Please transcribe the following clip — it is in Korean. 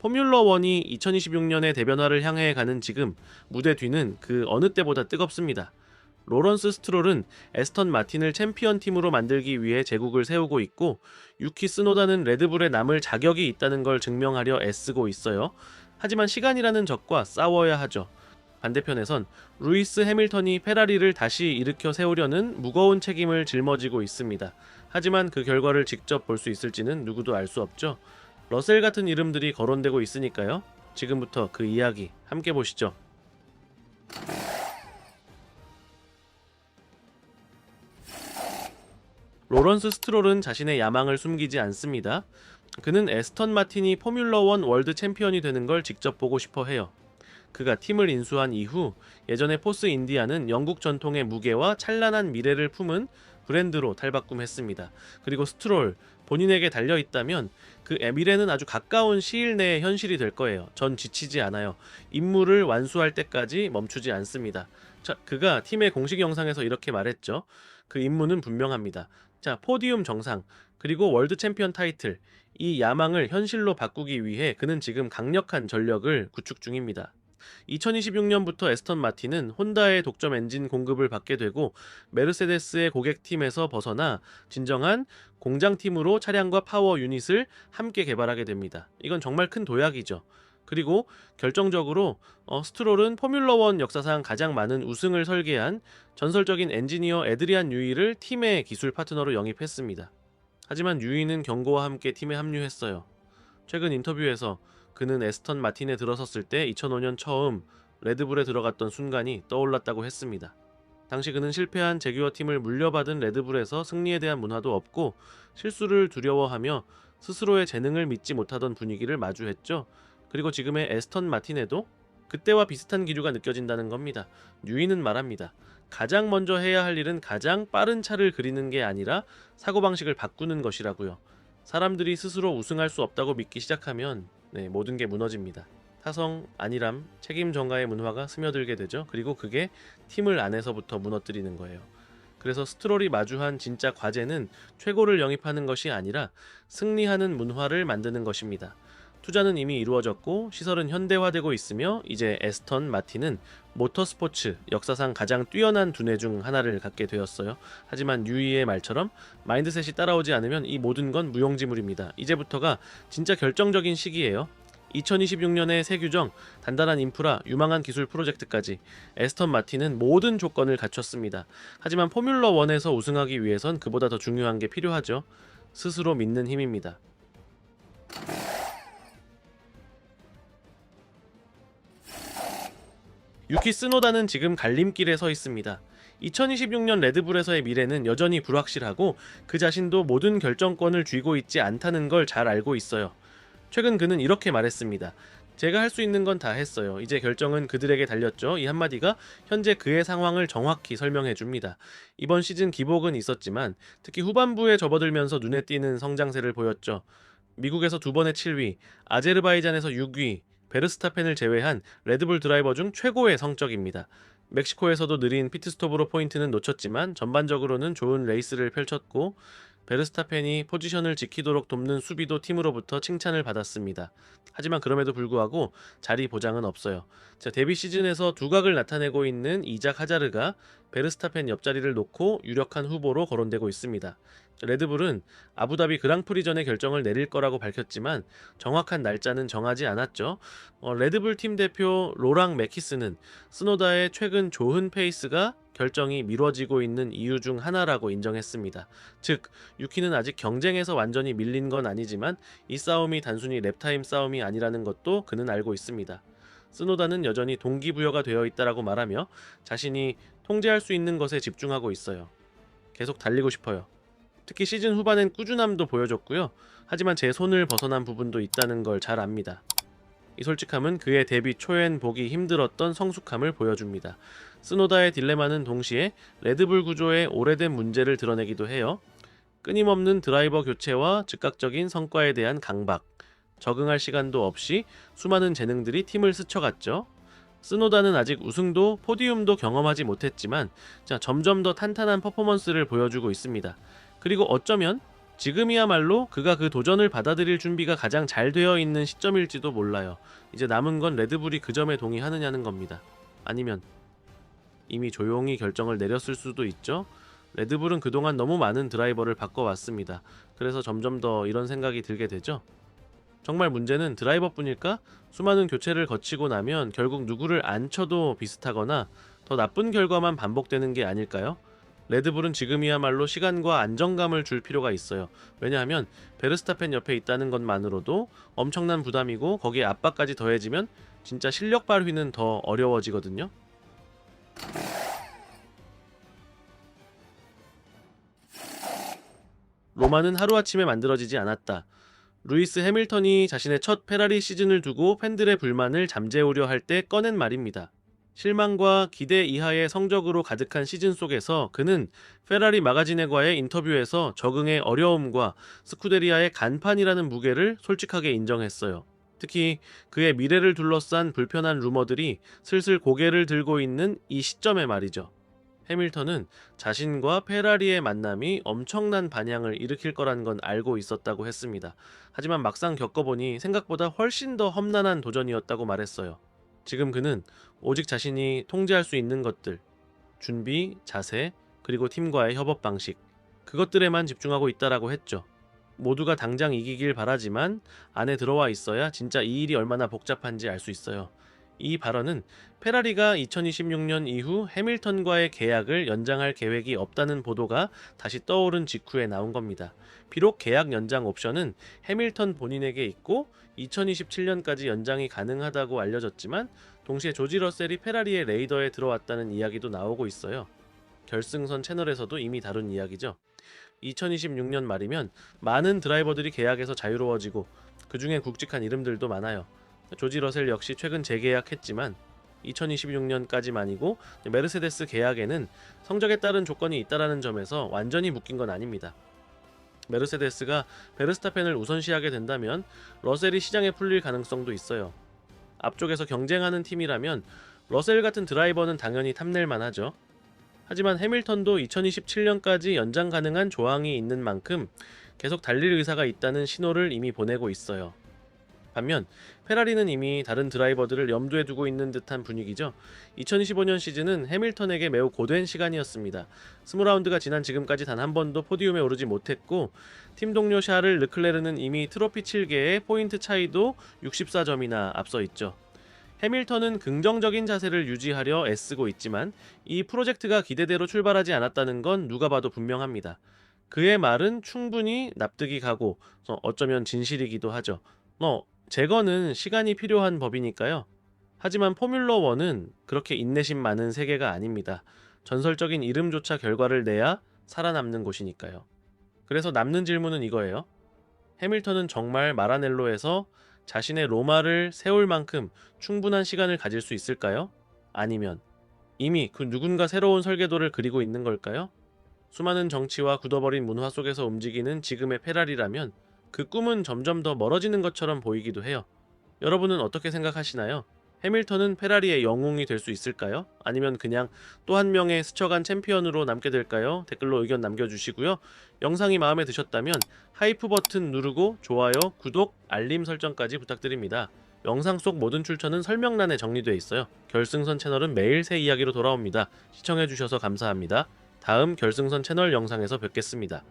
포뮬러 1이 2026년의 대변화를 향해 가는 지금 무대 뒤는 그 어느 때보다 뜨겁습니다. 로런스 스트롤은 에스턴 마틴을 챔피언 팀으로 만들기 위해 제국을 세우고 있고 유키 스노다는 레드불에 남을 자격이 있다는 걸 증명하려 애쓰고 있어요. 하지만 시간이라는 적과 싸워야 하죠. 반대편에선 루이스 해밀턴이 페라리를 다시 일으켜 세우려는 무거운 책임을 짊어지고 있습니다. 하지만 그 결과를 직접 볼 수 있을지는 누구도 알 수 없죠. 러셀 같은 이름들이 거론되고 있으니까요. 지금부터 그 이야기 함께 보시죠. 로런스 스트롤은 자신의 야망을 숨기지 않습니다. 그는 에스턴 마틴이 포뮬러 1 월드 챔피언이 되는 걸 직접 보고 싶어 해요. 그가 팀을 인수한 이후 예전의 포스 인디아는 영국 전통의 무게와 찬란한 미래를 품은 브랜드로 탈바꿈했습니다. 그리고 스트롤 본인에게 달려 있다면 그 미래는 아주 가까운 시일 내에 현실이 될 거예요. 전 지치지 않아요. 임무를 완수할 때까지 멈추지 않습니다. 자, 그가 팀의 공식 영상에서 이렇게 말했죠. 그 임무는 분명합니다. 자, 포디움 정상, 그리고 월드 챔피언 타이틀, 이 야망을 현실로 바꾸기 위해 그는 지금 강력한 전력을 구축 중입니다. 2026년부터 에스턴 마틴은 혼다의 독점 엔진 공급을 받게 되고 메르세데스의 고객팀에서 벗어나 진정한 공장팀으로 차량과 파워 유닛을 함께 개발하게 됩니다. 이건 정말 큰 도약이죠. 그리고 결정적으로 어, 스트롤은 포뮬러 1 역사상 가장 많은 우승을 설계한 전설적인 엔지니어 에드리안 유이를 팀의 기술 파트너로 영입했습니다. 하지만 유이는 경고와 함께 팀에 합류했어요. 최근 인터뷰에서 그는 에스턴 마틴에 들어섰을 때 2005년 처음 레드불에 들어갔던 순간이 떠올랐다고 했습니다. 당시 그는 실패한 제규어 팀을 물려받은 레드불에서 승리에 대한 문화도 없고 실수를 두려워하며 스스로의 재능을 믿지 못하던 분위기를 마주했죠. 그리고 지금의 에스턴 마틴에도 그때와 비슷한 기류가 느껴진다는 겁니다. 뉴이는 말합니다. 가장 먼저 해야 할 일은 가장 빠른 차를 그리는 게 아니라 사고방식을 바꾸는 것이라고요. 사람들이 스스로 우승할 수 없다고 믿기 시작하면 네, 모든 게 무너집니다. 타성, 안일함, 책임 전가의 문화가 스며들게 되죠. 그리고 그게 팀을 안에서부터 무너뜨리는 거예요. 그래서 스트롤이 마주한 진짜 과제는 최고를 영입하는 것이 아니라 승리하는 문화를 만드는 것입니다. 투자는 이미 이루어졌고 시설은 현대화되고 있으며 이제 에스턴 마틴은 모터스포츠 역사상 가장 뛰어난 두뇌 중 하나를 갖게 되었어요. 하지만 유이의 말처럼 마인드셋이 따라오지 않으면 이 모든 건 무용지물입니다. 이제부터가 진짜 결정적인 시기예요. 2026년의 새 규정, 단단한 인프라, 유망한 기술 프로젝트까지 에스턴 마틴은 모든 조건을 갖췄습니다. 하지만 포뮬러 1에서 우승하기 위해선 그보다 더 중요한 게 필요하죠. 스스로 믿는 힘입니다. 유키 스노다는 지금 갈림길에 서 있습니다. 2026년 레드불에서의 미래는 여전히 불확실하고 그 자신도 모든 결정권을 쥐고 있지 않다는 걸 잘 알고 있어요. 최근 그는 이렇게 말했습니다. 제가 할 수 있는 건 다 했어요. 이제 결정은 그들에게 달렸죠. 이 한마디가 현재 그의 상황을 정확히 설명해 줍니다. 이번 시즌 기복은 있었지만 특히 후반부에 접어들면서 눈에 띄는 성장세를 보였죠. 미국에서 두 번의 7위, 아제르바이잔에서 6위, 베르스타펜을 제외한 레드불 드라이버 중 최고의 성적입니다. 멕시코에서도 느린 피트스톱으로 포인트는 놓쳤지만 전반적으로는 좋은 레이스를 펼쳤고 베르스타펜이 포지션을 지키도록 돕는 수비도 팀으로부터 칭찬을 받았습니다. 하지만 그럼에도 불구하고 자리 보장은 없어요. 자, 데뷔 시즌에서 두각을 나타내고 있는 이작 하자르가 베르스타펜 옆자리를 놓고 유력한 후보로 거론되고 있습니다. 레드불은 아부다비 그랑프리 전에 결정을 내릴 거라고 밝혔지만 정확한 날짜는 정하지 않았죠. 어, 레드불 팀 대표 로랑 메키스는 스노다의 최근 좋은 페이스가 결정이 미뤄지고 있는 이유 중 하나라고 인정했습니다. 즉, 유키는 아직 경쟁에서 완전히 밀린 건 아니지만 이 싸움이 단순히 랩타임 싸움이 아니라는 것도 그는 알고 있습니다. 스노다는 여전히 동기부여가 되어 있다라고 말하며 자신이 통제할 수 있는 것에 집중하고 있어요. 계속 달리고 싶어요. 특히 시즌 후반엔 꾸준함도 보여줬고요. 하지만 제 손을 벗어난 부분도 있다는 걸 잘 압니다. 이 솔직함은 그의 데뷔 초엔 보기 힘들었던 성숙함을 보여줍니다. 스노다의 딜레마는 동시에 레드불 구조의 오래된 문제를 드러내기도 해요. 끊임없는 드라이버 교체와 즉각적인 성과에 대한 강박, 적응할 시간도 없이 수많은 재능들이 팀을 스쳐갔죠. 스노다는 아직 우승도 포디움도 경험하지 못했지만 자, 점점 더 탄탄한 퍼포먼스를 보여주고 있습니다. 그리고 어쩌면 지금이야말로 그가 그 도전을 받아들일 준비가 가장 잘 되어 있는 시점일지도 몰라요. 이제 남은 건 레드불이 그 점에 동의하느냐는 겁니다. 아니면 이미 조용히 결정을 내렸을 수도 있죠. 레드불은 그동안 너무 많은 드라이버를 바꿔왔습니다. 그래서 점점 더 이런 생각이 들게 되죠. 정말 문제는 드라이버뿐일까? 수많은 교체를 거치고 나면 결국 누구를 안 쳐도 비슷하거나 더 나쁜 결과만 반복되는 게 아닐까요? 레드불은 지금이야말로 시간과 안정감을 줄 필요가 있어요. 왜냐하면 베르스타펜 옆에 있다는 것만으로도 엄청난 부담이고 거기에 압박까지 더해지면 진짜 실력 발휘는 더 어려워지거든요. 로마는 하루아침에 만들어지지 않았다. 루이스 해밀턴이 자신의 첫 페라리 시즌을 두고 팬들의 불만을 잠재우려 할 때 꺼낸 말입니다. 실망과 기대 이하의 성적으로 가득한 시즌 속에서 그는 페라리 마가지네과의 인터뷰에서 적응의 어려움과 스쿠데리아의 간판이라는 무게를 솔직하게 인정했어요. 특히 그의 미래를 둘러싼 불편한 루머들이 슬슬 고개를 들고 있는 이 시점에 말이죠. 해밀턴은 자신과 페라리의 만남이 엄청난 반향을 일으킬 거란 건 알고 있었다고 했습니다. 하지만 막상 겪어보니 생각보다 훨씬 더 험난한 도전이었다고 말했어요. 지금 그는 오직 자신이 통제할 수 있는 것들, 준비, 자세, 그리고 팀과의 협업 방식, 그것들에만 집중하고 있다라고 했죠. 모두가 당장 이기길 바라지만 안에 들어와 있어야 진짜 이 일이 얼마나 복잡한지 알 수 있어요. 이 발언은 페라리가 2026년 이후 해밀턴과의 계약을 연장할 계획이 없다는 보도가 다시 떠오른 직후에 나온 겁니다. 비록 계약 연장 옵션은 해밀턴 본인에게 있고 2027년까지 연장이 가능하다고 알려졌지만 동시에 조지 러셀이 페라리의 레이더에 들어왔다는 이야기도 나오고 있어요. 결승선 채널에서도 이미 다룬 이야기죠. 2026년 말이면 많은 드라이버들이 계약에서 자유로워지고 그 중에 굵직한 이름들도 많아요. 조지 러셀 역시 최근 재계약했지만 2026년까지만이고 메르세데스 계약에는 성적에 따른 조건이 있다라는 점에서 완전히 묶인 건 아닙니다. 메르세데스가 베르스타펜을 우선시하게 된다면 러셀이 시장에 풀릴 가능성도 있어요. 앞쪽에서 경쟁하는 팀이라면 러셀 같은 드라이버는 당연히 탐낼 만하죠. 하지만 해밀턴도 2027년까지 연장 가능한 조항이 있는 만큼 계속 달릴 의사가 있다는 신호를 이미 보내고 있어요. 반면 페라리는 이미 다른 드라이버들을 염두에 두고 있는 듯한 분위기죠. 2025년 시즌은 해밀턴에게 매우 고된 시간이었습니다. 20라운드가 지난 지금까지 단 한 번도 포디움에 오르지 못했고 팀 동료 샤를 르클레르는 이미 트로피 7개의 포인트 차이도 64점이나 앞서 있죠. 해밀턴은 긍정적인 자세를 유지하려 애쓰고 있지만 이 프로젝트가 기대대로 출발하지 않았다는 건 누가 봐도 분명합니다. 그의 말은 충분히 납득이 가고 어, 어쩌면 진실이기도 하죠. 어, 제거는 시간이 필요한 법이니까요. 하지만 포뮬러 1은 그렇게 인내심 많은 세계가 아닙니다. 전설적인 이름조차 결과를 내야 살아남는 곳이니까요. 그래서 남는 질문은 이거예요. 해밀턴은 정말 마라넬로에서 자신의 로마를 세울 만큼 충분한 시간을 가질 수 있을까요? 아니면 이미 그 누군가 새로운 설계도를 그리고 있는 걸까요? 수많은 정치와 굳어버린 문화 속에서 움직이는 지금의 페라리라면 그 꿈은 점점 더 멀어지는 것처럼 보이기도 해요. 여러분은 어떻게 생각하시나요? 해밀턴은 페라리의 영웅이 될 수 있을까요? 아니면 그냥 또 한 명의 스쳐간 챔피언으로 남게 될까요? 댓글로 의견 남겨주시고요. 영상이 마음에 드셨다면 하이프 버튼 누르고 좋아요, 구독, 알림 설정까지 부탁드립니다. 영상 속 모든 출처는 설명란에 정리되어 있어요. 결승선 채널은 매일 새 이야기로 돌아옵니다. 시청해주셔서 감사합니다. 다음 결승선 채널 영상에서 뵙겠습니다.